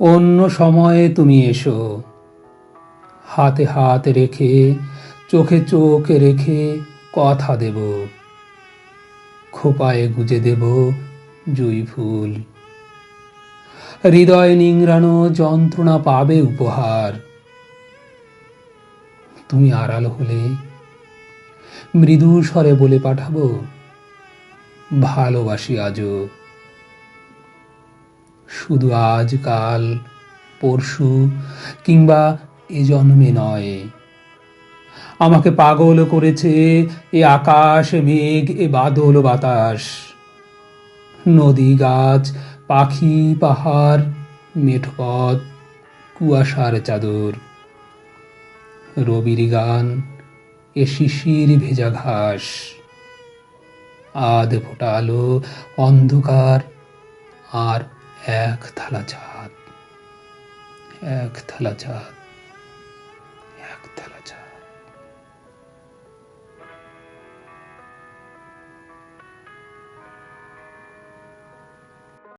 অন্য সময়ে তুমি এসো। হাতে হাত রেখে, চোখে চোখ রেখে কথা দেব। খোপায় গুজে দেব জুই ফুল। হৃদয় নিংড়ানো যন্ত্রণা পাবে উপহার। তুমি আড়াল হলে মৃদু স্বরে বলে পাঠাবো, ভালোবাসি আজও। শুধু আজ কাল পরশু, কিংবা এ জন্মে নয়। আমাকে পাগল করেছে এ আকাশ, মেঘ, এ বাদল, বাতাস। নদী, গাছ, পাখি, পাহাড়, মেঠপথ, কুয়াশার চাদর। রবির গান, এ শিশির ভেজা ঘাস। আধ ফোটা আলো অন্ধকার, আর 에크탈라잣 그 에크탈라잣 그